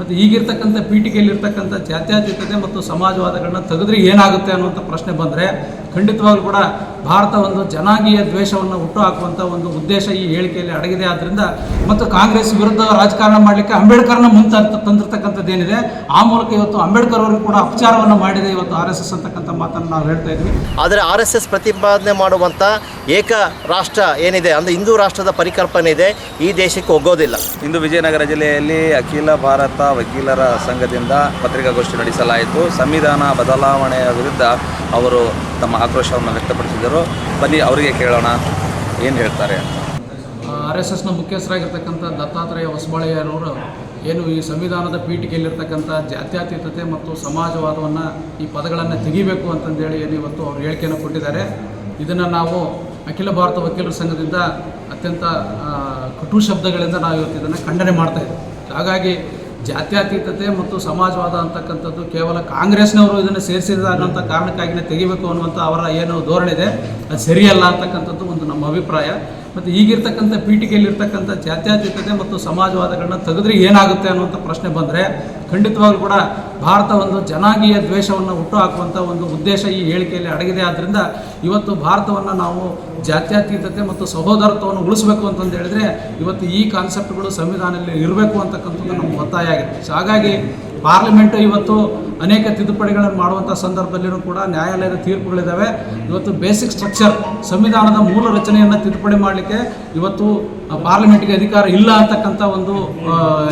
ಮತ್ತು ಈಗಿರ್ತಕ್ಕಂಥ ಪೀಠಿಕೆಯಲ್ಲಿರ್ತಕ್ಕಂಥ ಜಾತ್ಯತೀತತೆ ಮತ್ತು ಸಮಾಜವಾದಗಳನ್ನ ತೆಗೆದ್ರೆ ಏನಾಗುತ್ತೆ ಅನ್ನುವಂಥ ಪ್ರಶ್ನೆ ಬಂದರೆ ಖಂಡಿತವಾಗ್ಲೂ ಕೂಡ ಭಾರತ ಒಂದು ಜನಾಂಗೀಯ ದ್ವೇಷವನ್ನು ಹುಟ್ಟುಹಾಕುವಂಥ ಒಂದು ಉದ್ದೇಶ ಈ ಹೇಳಿಕೆಯಲ್ಲಿ ಅಡಗಿದೆ. ಆದ್ದರಿಂದ ಮತ್ತು ಕಾಂಗ್ರೆಸ್ ವಿರುದ್ಧ ರಾಜಕಾರಣ ಮಾಡಲಿಕ್ಕೆ ಅಂಬೇಡ್ಕರ್ನ ಮುಂತ ತಂದಿರತಕ್ಕಂಥದ್ದೇನಿದೆ ಆ ಮೂಲಕ ಇವತ್ತು ಅಂಬೇಡ್ಕರ್ ಅವರು ಕೂಡ ಅಪಚಾರವನ್ನು ಮಾಡಿದೆ ಇವತ್ತು ಆರ್ ಎಸ್ ಎಸ್ ಅಂತಕ್ಕಂಥ ಮಾತನ್ನು ನಾವು ಹೇಳ್ತಾ ಇದ್ವಿ. ಆದರೆ ಆರ್ ಎಸ್ ಎಸ್ ಪ್ರತಿಪಾದನೆ ಮಾಡುವಂಥ ಏಕ ರಾಷ್ಟ್ರ ಏನಿದೆ? ಅಂದರೆ ಹಿಂದೂ ರಾಷ್ಟ್ರದ ಪರಿಕಲ್ಪನೆ ಇದೆ ಈ ದೇಶಕ್ಕೆ ಒಗ್ಗೋದಿಲ್ಲ. ಇಂದು ವಿಜಯನಗರ ಜಿಲ್ಲೆಯಲ್ಲಿ ಅಖಿಲ ಭಾರತ ವಕೀಲರ ಸಂಘದಿಂದ ಪತ್ರಿಕಾಗೋಷ್ಠಿ ನಡೆಸಲಾಯಿತು. ಸಂವಿಧಾನ ಬದಲಾವಣೆಯ ವಿರುದ್ಧ ಅವರು ತಮ್ಮ ಆಕ್ರೋಶವನ್ನು ವ್ಯಕ್ತಪಡಿಸಿದರು. ಬನ್ನಿ, ಅವರಿಗೆ ಕೇಳೋಣ. ಏನು ಹೇಳ್ತಾರೆ? ಆರ್ ಎಸ್ ಎಸ್ನ ಮುಖ್ಯಸ್ಥರಾಗಿರ್ತಕ್ಕಂಥ ದತ್ತಾತ್ರೇಯ ಹೊಸಬಾಳೆಯವರು ಏನು ಈ ಸಂವಿಧಾನದ ಪೀಠಿಕೆಯಲ್ಲಿರ್ತಕ್ಕಂಥ ಜಾತ್ಯತೀತತೆ ಮತ್ತು ಸಮಾಜವಾದವನ್ನು ಈ ಪದಗಳನ್ನು ತೆಗಿಬೇಕು ಅಂತಂದೇಳಿ ಏನು ಇವತ್ತು ಅವರು ಹೇಳಿಕೆಯನ್ನು ಕೊಟ್ಟಿದ್ದಾರೆ. ಇದನ್ನು ನಾವು ಅಖಿಲ ಭಾರತ ವಕೀಲರ ಸಂಘದಿಂದ ಅತ್ಯಂತ ಕಟು ಶಬ್ದಗಳಿಂದ ನಾವು ಇವತ್ತು ಇದನ್ನು ಖಂಡನೆ ಮಾಡ್ತಾ ಇದ್ದೀವಿ. ಹಾಗಾಗಿ ಜಾತ್ಯತೀತತೆ ಮತ್ತು ಸಮಾಜವಾದ ಅಂತಕ್ಕಂಥದ್ದು ಕೇವಲ ಕಾಂಗ್ರೆಸ್ನವರು ಇದನ್ನು ಸೇರಿಸಿದ ಕಾರಣಕ್ಕಾಗಿನೇ ತೆಗಿಬೇಕು ಅನ್ನುವಂಥ ಅವರ ಏನು ಧೋರಣೆ ಇದೆ, ಅದು ಸರಿಯಲ್ಲ ಅಂತಕ್ಕಂಥದ್ದು ಒಂದು ನಮ್ಮ ಅಭಿಪ್ರಾಯ. ಮತ್ತು ಈಗಿರ್ತಕ್ಕಂಥ ಪೀಠಿಕೆಯಲ್ಲಿರ್ತಕ್ಕಂಥ ಜಾತ್ಯತೀತತೆ ಮತ್ತು ಸಮಾಜವಾದಗಳನ್ನ ತೆಗೆದ್ರೆ ಏನಾಗುತ್ತೆ ಅನ್ನುವಂಥ ಪ್ರಶ್ನೆ ಬಂದರೆ ಖಂಡಿತವಾಗ್ಲೂ ಕೂಡ ಭಾರತ ಒಂದು ಜನಾಂಗೀಯ ದ್ವೇಷವನ್ನು ಹುಟ್ಟುಹಾಕುವಂಥ ಒಂದು ಉದ್ದೇಶ ಈ ಹೇಳಿಕೆಯಲ್ಲಿ ಅಡಗಿದೆ. ಆದ್ದರಿಂದ ಇವತ್ತು ಭಾರತವನ್ನು ನಾವು ಜಾತ್ಯತೀತತೆ ಮತ್ತು ಸಹೋದರತ್ವವನ್ನು ಉಳಿಸಬೇಕು ಅಂತಂದು ಹೇಳಿದ್ರೆ ಇವತ್ತು ಈ ಕಾನ್ಸೆಪ್ಟ್ಗಳು ಸಂವಿಧಾನದಲ್ಲಿ ಇರಬೇಕು ಅಂತಕ್ಕಂಥದ್ದು ನಮ್ಮ ಒತ್ತಾಯ ಆಗಿದೆ. ಸೊ ಹಾಗಾಗಿ ಪಾರ್ಲಿಮೆಂಟು ಇವತ್ತು ಅನೇಕ ತಿದ್ದುಪಡಿಗಳನ್ನು ಮಾಡುವಂಥ ಸಂದರ್ಭದಲ್ಲಿಯೂ ಕೂಡ ನ್ಯಾಯಾಲಯದ ತೀರ್ಪುಗಳಿದ್ದಾವೆ. ಇವತ್ತು ಬೇಸಿಕ್ ಸ್ಟ್ರಕ್ಚರ್, ಸಂವಿಧಾನದ ಮೂಲ ರಚನೆಯನ್ನು ತಿದ್ದುಪಡಿ ಮಾಡಲಿಕ್ಕೆ ಇವತ್ತು ಪಾರ್ಲಿಮೆಂಟ್ಗೆ ಅಧಿಕಾರ ಇಲ್ಲ ಅಂತಕ್ಕಂಥ ಒಂದು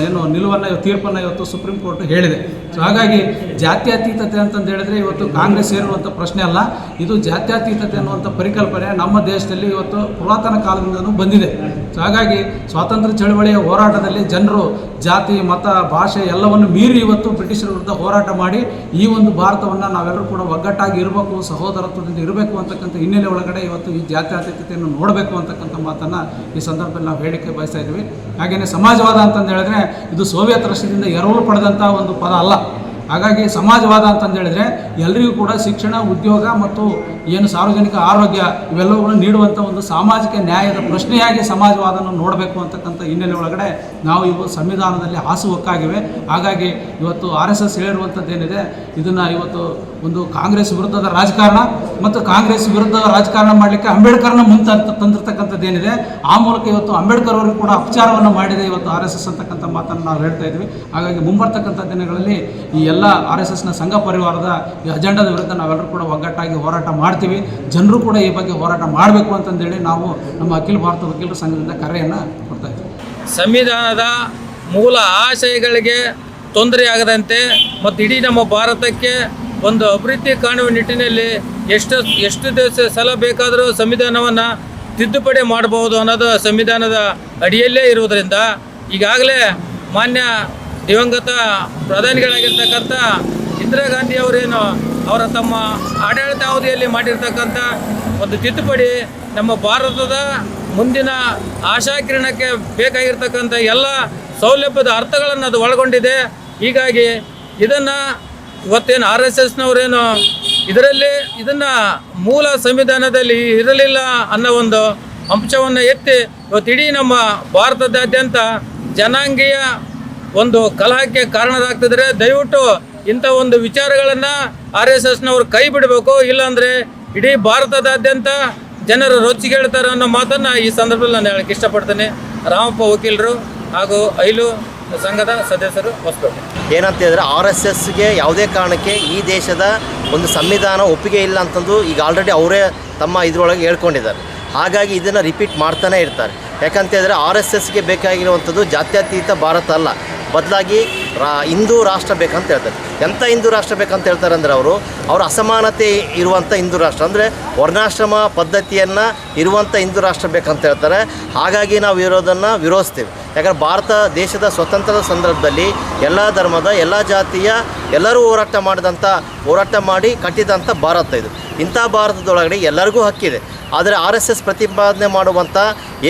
ಏನು ನಿಲುವನ್ನು ತೀರ್ಪನ್ನು ಇವತ್ತು ಸುಪ್ರೀಂ ಕೋರ್ಟ್ ಹೇಳಿದೆ. ಸೊ ಹಾಗಾಗಿ ಜಾತ್ಯತೀತತೆ ಅಂತಂದು ಹೇಳಿದ್ರೆ ಇವತ್ತು ಕಾಂಗ್ರೆಸ್ ಸೇರುವಂಥ ಪ್ರಶ್ನೆ ಅಲ್ಲ. ಇದು ಜಾತ್ಯತೀತತೆ ಅನ್ನುವಂಥ ಪರಿಕಲ್ಪನೆ ನಮ್ಮ ದೇಶದಲ್ಲಿ ಇವತ್ತು ಪುರಾತನ ಕಾಲದಿಂದನೂ ಬಂದಿದೆ. ಸೊ ಹಾಗಾಗಿ ಸ್ವಾತಂತ್ರ್ಯ ಚಳವಳಿಯ ಹೋರಾಟದಲ್ಲಿ ಜನರು, ಜಾತಿ, ಮತ, ಭಾಷೆ ಎಲ್ಲವನ್ನು ಮೀರಿ ಇವತ್ತು ಬ್ರಿಟಿಷರ ವಿರುದ್ಧ ಹೋರಾಟ ಮಾಡಿ ಈ ಒಂದು ಭಾರತವನ್ನು ನಾವೆಲ್ಲರೂ ಕೂಡ ಒಗ್ಗಟ್ಟಾಗಿ ಇರಬೇಕು, ಸಹೋದರತ್ವದಿಂದ ಇರಬೇಕು ಅಂತಕ್ಕಂಥ ಹಿನ್ನೆಲೆ ಒಳಗಡೆ ಇವತ್ತು ಈ ಜಾತ್ಯತೀತತೆಯನ್ನು ನೋಡಬೇಕು ಅಂತಕ್ಕಂಥ ಮಾತನ್ನು ಈ ಸಂದರ್ಭದಲ್ಲಿ ನಾವು ಬೇಡಿಕೆ ಬಯಸ್ತಾ ಇದ್ದೀವಿ. ಹಾಗೆಯೇ ಸಮಾಜವಾದ ಅಂತಂದು ಹೇಳಿದ್ರೆ ಇದು ಸೋವಿಯತ್ ರಷ್ಯದಿಂದ ಎರವಲು ಪಡೆದಂಥ ಒಂದು ಪದ ಅಲ್ಲ. ಹಾಗಾಗಿ ಸಮಾಜವಾದ ಅಂತಂದು ಹೇಳಿದ್ರೆ ಎಲ್ಲರಿಗೂ ಕೂಡ ಶಿಕ್ಷಣ, ಉದ್ಯೋಗ ಮತ್ತು ಏನು ಸಾರ್ವಜನಿಕ ಆರೋಗ್ಯ ಇವೆಲ್ಲವುಗಳನ್ನು ನೀಡುವಂಥ ಒಂದು ಸಾಮಾಜಿಕ ನ್ಯಾಯದ ಪ್ರಶ್ನೆಯಾಗಿ ಸಮಾಜವಾದವನ್ನು ನೋಡಬೇಕು ಅಂತಕ್ಕಂಥ ಹಿನ್ನೆಲೆ ಒಳಗಡೆ ನಾವು ಇವು ಸಂವಿಧಾನದಲ್ಲಿ ಹಾಸುಹೊಕ್ಕಾಗಿವೆ. ಹಾಗಾಗಿ ಇವತ್ತು ಆರ್ ಎಸ್ ಎಸ್ ಹೇಳಿರುವಂಥದ್ದೇನಿದೆ, ಇದನ್ನು ಇವತ್ತು ಒಂದು ಕಾಂಗ್ರೆಸ್ ವಿರುದ್ಧದ ರಾಜಕಾರಣ ಮತ್ತು ಕಾಂಗ್ರೆಸ್ ವಿರುದ್ಧದ ರಾಜಕಾರಣ ಮಾಡಲಿಕ್ಕೆ ಅಂಬೇಡ್ಕರ್ನ ಮುಂತ ತಂದಿರ್ತಕ್ಕಂಥದ್ದು ಏನಿದೆ ಆ ಮೂಲಕ ಇವತ್ತು ಅಂಬೇಡ್ಕರ್ ಅವರು ಕೂಡ ಅಪಚಾರವನ್ನು ಮಾಡಿದೆ ಇವತ್ತು ಆರ್ ಎಸ್ ಎಸ್ ಅಂತಕ್ಕಂಥ ಮಾತನ್ನು ನಾವು ಹೇಳ್ತಾ ಇದ್ವಿ. ಹಾಗಾಗಿ ಮುಂಬರ್ತಕ್ಕಂಥ ದಿನಗಳಲ್ಲಿ ಈ ಎಲ್ಲ ಆರ್ ಎಸ್ ಎಸ್ನ ಸಂಘ ಪರಿವಾರದ ಈ ಅಜೆಂಡಾದ ವಿರುದ್ಧ ನಾವೆಲ್ಲರೂ ಕೂಡ ಒಗ್ಗಟ್ಟಾಗಿ ಹೋರಾಟ ಮಾಡ್ತೀವಿ. ಜನರು ಕೂಡ ಈ ಬಗ್ಗೆ ಹೋರಾಟ ಮಾಡಬೇಕು ಅಂತಂದೇಳಿ ನಾವು ನಮ್ಮ ಅಖಿಲ ಭಾರತ ವಕೀಲರ ಸಂಘದಿಂದ ಕರೆಯನ್ನು ಕೊಡ್ತಾ ಇದ್ದೀವಿ. ಸಂವಿಧಾನದ ಮೂಲ ಆಶಯಗಳಿಗೆ ತೊಂದರೆಯಾಗದಂತೆ ಮತ್ತು ಇಡೀ ನಮ್ಮ ಭಾರತಕ್ಕೆ ಒಂದು ಅಭಿವೃದ್ಧಿ ಕಾಣುವ ನಿಟ್ಟಿನಲ್ಲಿ ಎಷ್ಟು ಎಷ್ಟು ದಿವಸ ಸಲ ಬೇಕಾದರೂ ಸಂವಿಧಾನವನ್ನು ತಿದ್ದುಪಡಿ ಮಾಡಬಹುದು ಅನ್ನೋದು ಸಂವಿಧಾನದ ಅಡಿಯಲ್ಲೇ ಇರುವುದರಿಂದ ಈಗಾಗಲೇ ಮಾನ್ಯ ದಿವಂಗತ ಪ್ರಧಾನಿಗಳಾಗಿರ್ತಕ್ಕಂಥ ಇಂದಿರಾ ಗಾಂಧಿ ಅವರೇನು ಅವರ ತಮ್ಮ ಆಡಳಿತಾವಧಿಯಲ್ಲಿ ಮಾಡಿರ್ತಕ್ಕಂಥ ಒಂದು ತಿದ್ದುಪಡಿ ನಮ್ಮ ಭಾರತದ ಮುಂದಿನ ಆಶಾಕಿರಣಕ್ಕೆ ಬೇಕಾಗಿರ್ತಕ್ಕಂಥ ಎಲ್ಲ ಸೌಲಭ್ಯದ ಅರ್ಥಗಳನ್ನು ಅದು ಒಳಗೊಂಡಿದೆ. ಹೀಗಾಗಿ ಇದನ್ನು ಇವತ್ತೇನು ಆರ್ ಎಸ್ ಎಸ್ನವರೇನು ಇದರಲ್ಲಿ ಇದನ್ನು ಮೂಲ ಸಂವಿಧಾನದಲ್ಲಿ ಇರಲಿಲ್ಲ ಅನ್ನೋ ಒಂದು ಅಂಶವನ್ನು ಎತ್ತಿ ಇವತ್ತು ಇಡೀ ನಮ್ಮ ಭಾರತದಾದ್ಯಂತ ಜನಾಂಗೀಯ ಒಂದು ಕಲಹಕ್ಕೆ ಕಾರಣರಾಗ್ತಿದ್ರೆ ದಯವಿಟ್ಟು ಇಂಥ ಒಂದು ವಿಚಾರಗಳನ್ನು ಆರ್ ಎಸ್ ಎಸ್ನವರು ಕೈ ಬಿಡಬೇಕು, ಇಲ್ಲಾಂದರೆ ಇಡೀ ಭಾರತದಾದ್ಯಂತ ಜನರು ರೊಚ್ಚಿಗೇಳ್ತಾರೆ ಅನ್ನೋ ಮಾತನ್ನು ಈ ಸಂದರ್ಭದಲ್ಲಿ ನಾನು ಹೇಳಕ್ಕೆ ಇಷ್ಟಪಡ್ತೇನೆ. ರಾಮಪ್ಪ ವಕೀಲರು ಹಾಗೂ ಐಲು ಸಂಘದ ಸದಸ್ಯರು ಹೊಸಪೇಟೆ. ಏನಂತ ಹೇಳಿದ್ರೆ ಆರ್ ಎಸ್ ಎಸ್ಗೆ ಯಾವುದೇ ಕಾರಣಕ್ಕೆ ಈ ದೇಶದ ಒಂದು ಸಂವಿಧಾನ ಒಪ್ಪಿಗೆ ಇಲ್ಲ ಅಂತಂದು ಈಗ ಆಲ್ರೆಡಿ ಅವರೇ ತಮ್ಮ ಇದರೊಳಗೆ ಹೇಳ್ಕೊಂಡಿದ್ದಾರೆ. ಹಾಗಾಗಿ ಇದನ್ನು ರಿಪೀಟ್ ಮಾಡ್ತಾನೆ ಇರ್ತಾರೆ. ಯಾಕಂತ ಹೇಳಿದ್ರೆ ಆರ್ ಎಸ್ ಎಸ್ಗೆ ಬೇಕಾಗಿರುವಂಥದ್ದು ಜಾತ್ಯತೀತ ಭಾರತ ಅಲ್ಲ. ಬದಲಾಗಿ ರಾ ಹಿಂದೂ ರಾಷ್ಟ್ರ ಬೇಕಂತ ಹೇಳ್ತಾರೆ. ಎಂಥ ಹಿಂದೂ ರಾಷ್ಟ್ರ ಬೇಕಂತ ಹೇಳ್ತಾರೆ ಅಂದರೆ ಅವರು, ಅವರ ಅಸಮಾನತೆ ಇರುವಂಥ ಹಿಂದೂ ರಾಷ್ಟ್ರ. ಅಂದರೆ ವರ್ಣಾಶ್ರಮ ಪದ್ಧತಿಯನ್ನು ಇರುವಂಥ ಹಿಂದೂ ರಾಷ್ಟ್ರ ಬೇಕಂತ ಹೇಳ್ತಾರೆ. ಹಾಗಾಗಿ ನಾವು ಇರೋದನ್ನು ವಿರೋಧಿಸ್ತೇವೆ. ಯಾಕಂದ್ರೆ ಭಾರತ ದೇಶದ ಸ್ವತಂತ್ರದ ಸಂದರ್ಭದಲ್ಲಿ ಎಲ್ಲ ಧರ್ಮದ, ಎಲ್ಲ ಜಾತಿಯ ಎಲ್ಲರೂ ಹೋರಾಟ ಮಾಡಿದಂಥ ಹೋರಾಟ ಮಾಡಿ ಕಟ್ಟಿದಂಥ ಭಾರತ ಇದು. ಇಂಥ ಭಾರತದೊಳಗಡೆ ಎಲ್ಲರಿಗೂ ಹಕ್ಕಿದೆ ಆದರೆ ಆರ್ ಎಸ್ ಎಸ್ ಪ್ರತಿಪಾದನೆ ಮಾಡುವಂಥ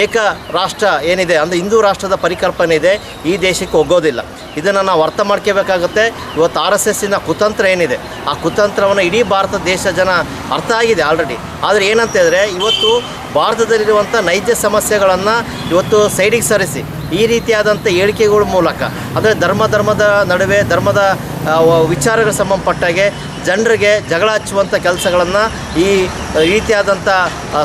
ಏಕ ರಾಷ್ಟ್ರ ಏನಿದೆ ಅಂದರೆ ಹಿಂದೂ ರಾಷ್ಟ್ರದ ಪರಿಕಲ್ಪನೆ ಇದೆ. ಈ ದೇಶಕ್ಕೆ ಒಗ್ಗೋದಿಲ್ಲ. ಇದನ್ನು ನಾವು ಅರ್ಥ ಮಾಡ್ಕೋಬೇಕಾಗುತ್ತೆ. ಇವತ್ತು ಆರ್ ಎಸ್ ಎಸ್ಸಿನ ಕುತಂತ್ರ ಏನಿದೆ? ಆ ಕುತಂತ್ರವನ್ನು ಇಡೀ ಭಾರತ ದೇಶ ಜನ ಅರ್ಥ ಆಗಿದೆ ಆಲ್ರೆಡಿ. ಆದರೆ ಏನಂತ ಹೇಳಿದ್ರೆ, ಇವತ್ತು ಭಾರತದಲ್ಲಿರುವಂಥ ನೈಜ ಸಮಸ್ಯೆಗಳನ್ನು ಇವತ್ತು ಸೈಡಿಗೆ ಸರಿಸಿ, ಈ ರೀತಿಯಾದಂಥ ಹೇಳಿಕೆಗಳ ಮೂಲಕ, ಅಂದರೆ ಧರ್ಮ, ಧರ್ಮದ ನಡುವೆ, ಧರ್ಮದ ವಿಚಾರಗಳ ಸಂಬಂಧಪಟ್ಟಾಗೆ ಜನರಿಗೆ ಜಗಳ ಹಚ್ಚುವಂಥ ಕೆಲಸಗಳನ್ನು ಈ ರೀತಿಯಾದಂಥ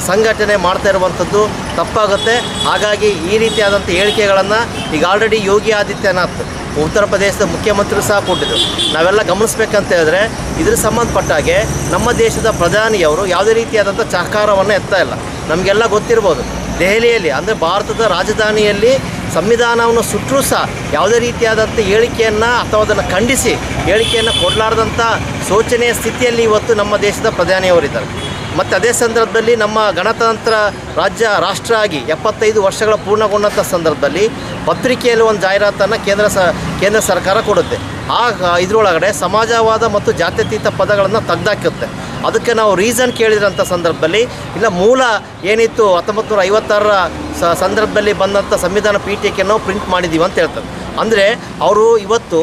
ಸಂಘಟನೆ ಮಾಡ್ತಾ ಇರುವಂಥದ್ದು ತಪ್ಪಾಗುತ್ತೆ. ಹಾಗಾಗಿ ಈ ರೀತಿಯಾದಂಥ ಹೇಳಿಕೆಗಳನ್ನು ಈಗ ಆಲ್ರೆಡಿ ಯೋಗಿ ಆದಿತ್ಯನಾಥ್ ಉತ್ತರ ಪ್ರದೇಶದ ಮುಖ್ಯಮಂತ್ರಿ ಸಹ ಕೊಟ್ಟಿದ್ರು. ನಾವೆಲ್ಲ ಗಮನಿಸ್ಬೇಕಂತ ಹೇಳಿದ್ರೆ, ಇದ್ರ ಸಂಬಂಧಪಟ್ಟಾಗೆ ನಮ್ಮ ದೇಶದ ಪ್ರಧಾನಿಯವರು ಯಾವುದೇ ರೀತಿಯಾದಂಥ ಸಹಕಾರವನ್ನು ಎತ್ತಾ ಇಲ್ಲ. ನಮಗೆಲ್ಲ ಗೊತ್ತಿರ್ಬೋದು, ದೆಹಲಿಯಲ್ಲಿ ಅಂದರೆ ಭಾರತದ ರಾಜಧಾನಿಯಲ್ಲಿ ಸಂವಿಧಾನವನ್ನು ಸುಟ್ಟರೂ ಸಹ ಯಾವುದೇ ರೀತಿಯಾದಂಥ ಹೇಳಿಕೆಯನ್ನು ಅಥವಾ ಅದನ್ನು ಖಂಡಿಸಿ ಹೇಳಿಕೆಯನ್ನು ಕೊಡಲಾರ್ದಂಥ ಶೋಚನೆಯ ಸ್ಥಿತಿಯಲ್ಲಿ ಇವತ್ತು ನಮ್ಮ ದೇಶದ ಪ್ರಧಾನಿಯವರಿದ್ದಾರೆ ಮತ್ತು ಅದೇ ಸಂದರ್ಭದಲ್ಲಿ ನಮ್ಮ ಗಣತಂತ್ರ ರಾಜ್ಯ ರಾಷ್ಟ್ರ ಆಗಿ ಎಪ್ಪತ್ತೈದು ವರ್ಷಗಳ ಪೂರ್ಣಗೊಂಡಂಥ ಸಂದರ್ಭದಲ್ಲಿ ಪತ್ರಿಕೆಯಲ್ಲಿ ಒಂದು ಜಾಹೀರಾತನ್ನು ಕೇಂದ್ರ ಸ, ಕೇಂದ್ರ ಸರ್ಕಾರ ಕೊಡುತ್ತೆ. ಆಗ ಇದರೊಳಗಡೆ ಸಮಾಜವಾದ ಮತ್ತು ಜಾತ್ಯತೀತ ಪದಗಳನ್ನು ತೆಗ್ದಾಕುತ್ತೆ. ಅದಕ್ಕೆ ನಾವು ರೀಸನ್ ಕೇಳಿದಂಥ ಸಂದರ್ಭದಲ್ಲಿ, ಇಲ್ಲ ಮೂಲ ಏನಿತ್ತು ಹತ್ತೊಂಬತ್ತು ನೂರ ಐವತ್ತಾರರ ಸಂದರ್ಭದಲ್ಲಿ ಬಂದಂಥ ಸಂವಿಧಾನ ಪೀಠಿಕೆಯನ್ನು ಪ್ರಿಂಟ್ ಮಾಡಿದ್ದೀವಿ ಅಂತ ಹೇಳ್ತಾರೆ. ಅಂದರೆ ಅವರು ಇವತ್ತು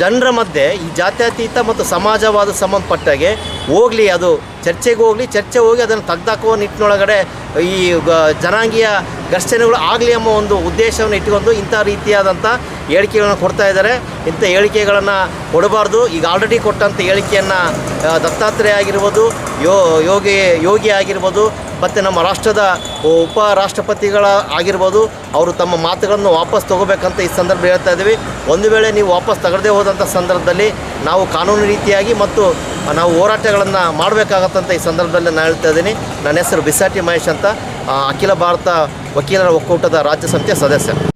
ಜನರ ಮಧ್ಯೆ ಈ ಜಾತ್ಯತೀತ ಮತ್ತು ಸಮಾಜವಾದ ಸಂಬಂಧಪಟ್ಟಾಗೆ ಹೋಗಲಿ, ಅದು ಚರ್ಚೆಗೆ ಹೋಗಲಿ, ಚರ್ಚೆ ಹೋಗಿ ಅದನ್ನು ತೆಗ್ದಾಕುವ ನಿಟ್ಟಿನೊಳಗಡೆ ಈ ಜನಾಂಗೀಯ ಘರ್ಷಣೆಗಳು ಆಗಲಿ ಎಂಬ ಒಂದು ಉದ್ದೇಶವನ್ನು ಇಟ್ಟುಕೊಂಡು ಇಂಥ ರೀತಿಯಾದಂಥ ಹೇಳಿಕೆಗಳನ್ನು ಕೊಡ್ತಾ ಇದ್ದಾರೆ. ಇಂಥ ಹೇಳಿಕೆಗಳನ್ನು ಕೊಡಬಾರ್ದು. ಈಗ ಆಲ್ರೆಡಿ ಕೊಟ್ಟಂಥ ಹೇಳಿಕೆಯನ್ನು ದತ್ತಾತ್ರೇಯ ಆಗಿರ್ಬೋದು, ಯೋ, ಯೋಗಿ ಯೋಗಿ ಆಗಿರ್ಬೋದು ಮತ್ತು ನಮ್ಮ ರಾಷ್ಟ್ರದ ಉಪ ರಾಷ್ಟ್ರಪತಿಗಳ ಆಗಿರ್ಬೋದು, ಅವರು ತಮ್ಮ ಮಾತುಗಳನ್ನು ವಾಪಸ್ ತಗೋಬೇಕಂತ ಈ ಸಂದರ್ಭ ಹೇಳ್ತಾ ಇದ್ದೀವಿ. ಒಂದು ವೇಳೆ ನೀವು ವಾಪಸ್ ತಗದೇ ಹೋದಂಥ ಸಂದರ್ಭದಲ್ಲಿ ನಾವು ಕಾನೂನು ರೀತಿಯಾಗಿ ಮತ್ತು ನಾವು ಹೋರಾಟಗಳನ್ನು ಮಾಡಬೇಕಾಗತ್ತಂತ ಈ ಸಂದರ್ಭದಲ್ಲಿ ನಾನು ಹೇಳ್ತಾ ಇದ್ದೀನಿ. ನನ್ನ ಹೆಸರು ಬಿಸಾಟಿ ಮಹೇಶ್ ಅಂತ. ಅಖಿಲ ಭಾರತ ವಕೀಲರ ಒಕ್ಕೂಟದ ರಾಜ್ಯ ಸಮಿತಿಯ ಸದಸ್ಯ.